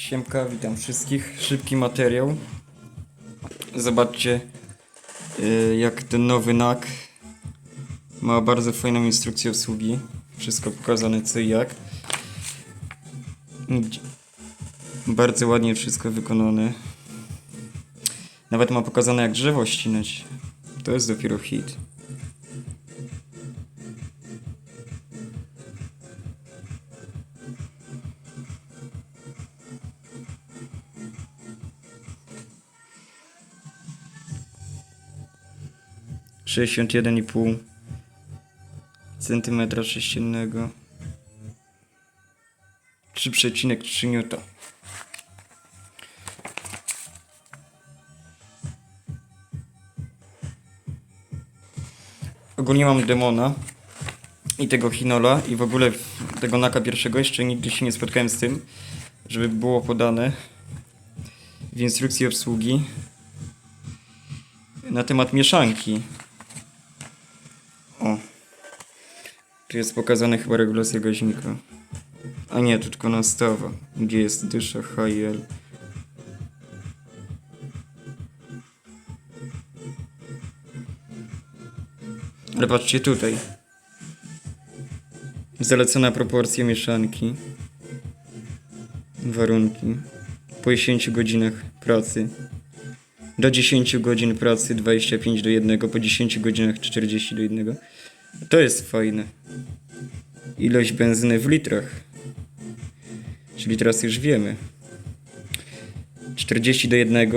Siemka, witam wszystkich. Szybki materiał. Zobaczcie, y, jak ten nowy NAK ma bardzo fajną instrukcję obsługi. Wszystko pokazane co i jak. Bardzo ładnie wszystko wykonane. Nawet ma pokazane jak drzewo ścinać. To jest dopiero hit. Sześćdziesiąt jeden i pół centymetra sześciennego. 3,3 newta. Ogólnie mam demona i tego Hinola i w ogóle tego Naka pierwszego jeszcze nigdy się nie spotkałem z tym, żeby było podane w instrukcji obsługi na temat mieszanki. Tu jest pokazane chyba regulacja gaźnika. A nie, to tylko nastawa. Gdzie jest dysza HL. Ale patrzcie tutaj. Zalecona proporcja mieszanki. Warunki. Po 10 godzinach pracy. Do 10 godzin pracy 25 do 1, po 10 godzinach 40 do 1. To jest fajne. Ilość benzyny w litrach. Czyli teraz już wiemy. 40 do 1,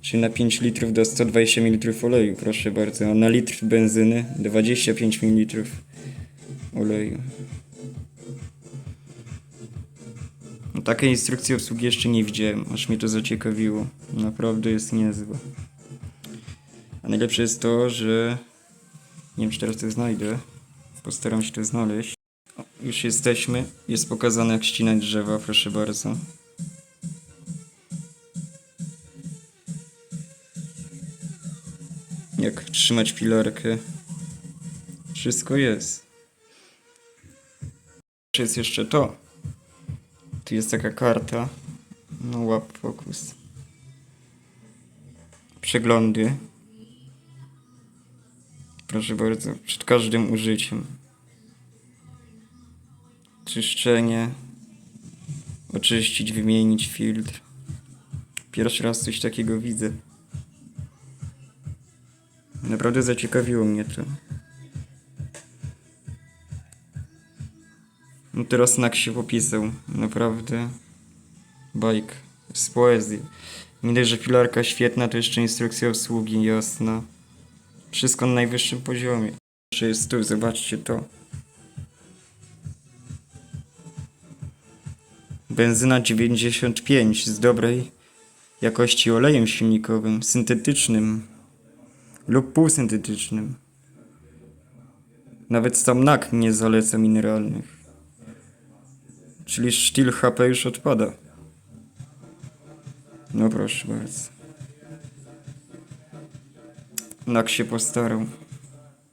czyli na 5 litrów do 120 ml oleju, proszę bardzo. A na litr benzyny 25 ml oleju. No, takiej instrukcji obsługi jeszcze nie widziałem, aż mnie to zaciekawiło. Naprawdę jest niezłe. A najlepsze jest to, że nie wiem czy teraz to znajdę. Postaram się to znaleźć. O, już jesteśmy. Jest pokazane jak ścinać drzewa, proszę bardzo. Jak trzymać filarkę. Wszystko jest. Jest jeszcze to. Tu jest taka karta. No łap fokus. Przeglądy. Proszę bardzo, przed każdym użyciem. Czyszczenie. Oczyścić, wymienić filtr. Pierwszy raz coś takiego widzę. Naprawdę zaciekawiło mnie to. No teraz Nak się popisał. Naprawdę. Bajk. Z poezji. Nie dość, że filarka świetna, to jeszcze instrukcja obsługi jasna. Wszystko na najwyższym poziomie. Jeszcze jest tu, zobaczcie to. Benzyna 95 z dobrej jakości olejem silnikowym, syntetycznym lub półsyntetycznym. Nawet sam NAK nie zaleca mineralnych. Czyli sztil HP już odpada. No proszę bardzo. NAK się postarał.